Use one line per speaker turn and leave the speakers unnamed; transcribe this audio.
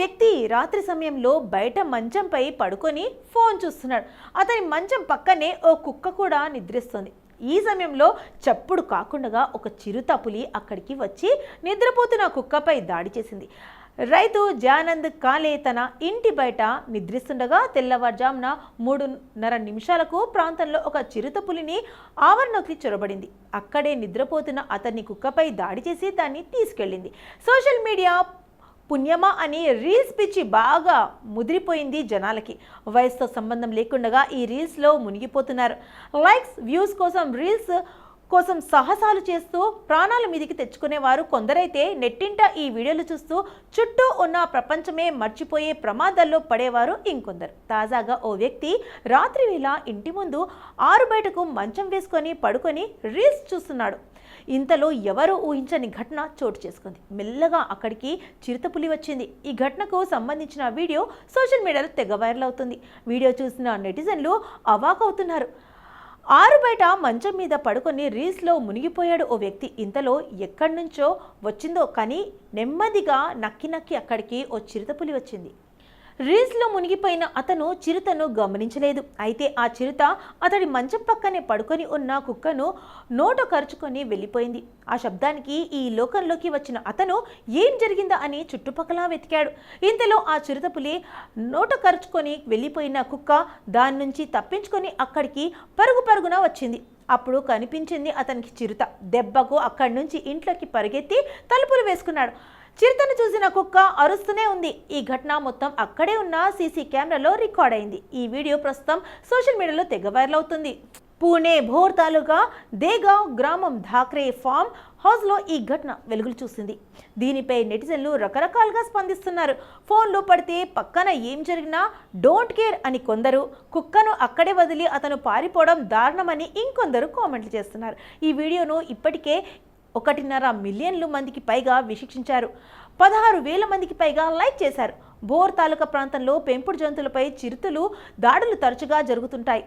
వ్యక్తి రాత్రి సమయంలో బయట మంచంపై పడుకొని ఫోన్ చూస్తున్నాడు. అతని మంచం పక్కనే ఓ కుక్క కూడా నిద్రిస్తుంది. ఈ సమయంలో చప్పుడు కాకుండా ఒక చిరుత పులి అక్కడికి వచ్చి నిద్రపోతున్న కుక్కపై దాడి చేసింది. రైతు జానంద్ కాలే తన ఇంటి బయట నిద్రిస్తుండగా తెల్లవారుజామున మూడున్నర నిమిషాలకు ప్రాంతంలో ఒక చిరుత పులిని ఆవరణలోకి చొరబడింది. అక్కడే నిద్రపోతున్న అతన్ని కుక్కపై దాడి చేసి దాన్ని తీసుకెళ్ళింది. సోషల్ మీడియా పుణ్యమా అని రీల్స్ పిచ్చి బాగా ముదిరిపోయింది జనాలకి. వయసుతో సంబంధం లేకుండా ఈ రీల్స్లో మునిగిపోతున్నారు. లైక్స్ వ్యూస్ కోసం రీల్స్ కోసం సాహసాలు చేస్తూ ప్రాణాల మీదికి తెచ్చుకునేవారు కొందరైతే నెట్టింట ఈ వీడియోలు చూస్తూ చుట్టూ ఉన్న ప్రపంచమే మర్చిపోయే ప్రమాదాల్లో పడేవారు ఇంకొందరు. తాజాగా ఓ వ్యక్తి రాత్రి వేళ ఇంటి ముందు ఆరు బయటకు మంచం వేసుకొని పడుకొని రీల్స్ చూస్తున్నాడు. ఇంతలో ఎవరూ ఊహించని ఘటన చోటు చేసుకుంది. మెల్లగా అక్కడికి చిరుతపులి వచ్చింది. ఈ ఘటనకు సంబంధించిన వీడియో సోషల్ మీడియాలో తెగ వైరల్ అవుతుంది. వీడియో చూసిన నెటిజన్లు అవాకవుతున్నారు. ఆరు బయట మంచం మీద పడుకొని రీల్స్లో మునిగిపోయాడు ఓ వ్యక్తి. ఇంతలో ఎక్కడి నుంచో వచ్చిందో కానీ నెమ్మదిగా నక్కి నక్కి అక్కడికి ఓ చిరుతపులి వచ్చింది. రీల్స్లో మునిగిపోయిన అతను చిరుతను గమనించలేదు. అయితే ఆ చిరుత అతడి మంచం పక్కనే పడుకొని ఉన్న కుక్కను నోట కరుచుకొని వెళ్ళిపోయింది. ఆ శబ్దానికి ఈ లోకంలోకి వచ్చిన అతను ఏం జరిగిందా అని చుట్టుపక్కల వెతికాడు. ఇంతలో ఆ చిరుతపులి నోట కరుచుకొని వెళ్ళిపోయిన కుక్క దాని నుంచి తప్పించుకొని అక్కడికి పరుగు పరుగున వచ్చింది. అప్పుడు కనిపించింది అతనికి చిరుత. దెబ్బకు అక్కడి నుంచి ఇంట్లోకి పరిగెత్తి తలుపులు వేసుకున్నాడు. చిరుతను చూసిన కుక్క అరుస్తూనే ఉంది. ఈ ఘటన మొత్తం అక్కడే ఉన్న సీసీ కెమెరాలో రికార్డ్ అయింది. ఈ వీడియో ప్రస్తుతం సోషల్ మీడియాలో తెగ వైరల్ అవుతుంది. పూణే భోర్ తాలూకా దేగావ్ గ్రామం ధాక్రే ఫామ్ హౌస్లో ఈ ఘటన వెలుగులు చూసింది. దీనిపై నెటిజన్లు రకరకాలుగా స్పందిస్తున్నారు. ఫోన్లో పడితే పక్కన ఏం జరిగినా డోంట్ కేర్ అని కొందరు కుక్కను అక్కడే వదిలి అతను పారిపోవడం దారుణమని ఇంకొందరు కామెంట్లు చేస్తున్నారు. ఈ వీడియోను ఇప్పటికే ఒకటిన్నర మిలియన్లు మందికి పైగా వీక్షించారు. పదహారు వేల మందికి పైగా లైక్ చేశారు. బోర్ తాలూకా ప్రాంతంలో పెంపుడు జంతువులపై చిరుతలు దాడులు తరచుగా జరుగుతుంటాయి.